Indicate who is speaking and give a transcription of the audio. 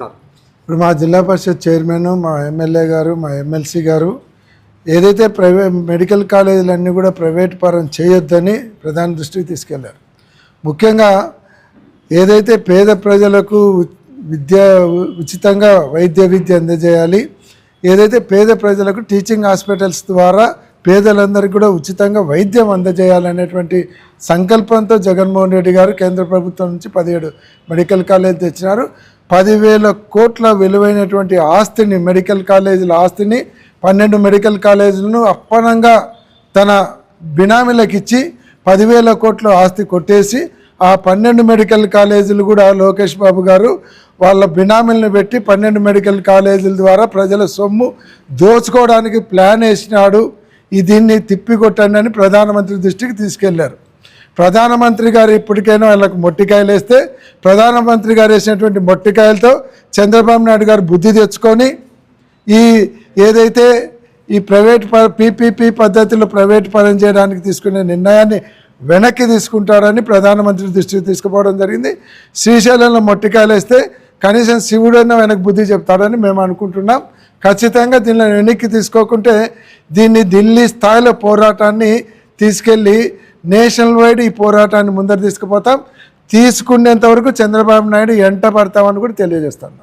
Speaker 1: ఇప్పుడు మా జిల్లా పరిషత్ చైర్మన్ మా ఎమ్మెల్యే గారు మా ఎమ్మెల్సీ గారు ఏదైతే ప్రైవేట్ మెడికల్ కాలేజీలన్నీ కూడా ప్రైవేట్ పరం చేయొద్దని ప్రధాన దృష్టికి తీసుకెళ్ళారు. ముఖ్యంగా ఏదైతే పేద ప్రజలకు విద్య ఉచితంగా వైద్య విద్య అందజేయాలి ఏదైతే పేద ప్రజలకు టీచింగ్ హాస్పిటల్స్ ద్వారా పేదలందరికీ కూడా ఉచితంగా వైద్యం అందజేయాలనేటువంటి సంకల్పంతో జగన్మోహన్ రెడ్డి గారు కేంద్ర ప్రభుత్వం నుంచి పదిహేడు మెడికల్ కాలేజ్ తెచ్చినారు. పదివేల కోట్ల విలువైనటువంటి ఆస్తిని మెడికల్ కాలేజీల ఆస్తిని పన్నెండు మెడికల్ కాలేజీలను అప్పనంగా తన బినామీలకు ఇచ్చి పదివేల కోట్ల ఆస్తి కొట్టేసి ఆ పన్నెండు మెడికల్ కాలేజీలు కూడా లోకేష్ బాబు గారు వాళ్ళ బినామీలను పెట్టి పన్నెండు మెడికల్ కాలేజీల ద్వారా ప్రజల సొమ్ము దోచుకోవడానికి ప్లాన్ వేసినాడు. ఈ దీన్ని తిప్పికొట్టండి అని ప్రధానమంత్రి దృష్టికి తీసుకెళ్ళారు. ప్రధానమంత్రి గారు ఇప్పటికైనా వాళ్ళకు మొట్టికాయలు వేస్తే ప్రధానమంత్రి గారు వేసినటువంటి మొట్టికాయలతో చంద్రబాబు నాయుడు గారు బుద్ధి తెచ్చుకొని ఈ ఏదైతే ఈ ప్రైవేట్ పీపీపీ పద్ధతిలో ప్రైవేట్ పరం చేయడానికి తీసుకునే నిర్ణయాన్ని వెనక్కి తీసుకుంటారని ప్రధానమంత్రి దృష్టికి తీసుకుపోవడం జరిగింది. శ్రీశైలంలో మొట్టికాయలు వేస్తే కనీసం శివుడైనా వెనక్కి బుద్ధి చెప్తాడని మేము అనుకుంటున్నాం. ఖచ్చితంగా దీనిలో వెనక్కి తీసుకోకుంటే దీన్ని ఢిల్లీ స్థాయిలో పోరాటాన్ని తీసుకెళ్ళి నేషనల్ వైడ్ ఈ పోరాటాన్ని ముందర తీసుకుపోతాం. తీసుకునేంత వరకు చంద్రబాబు నాయుడు ఎంట పడతామని కూడా తెలియజేస్తాను.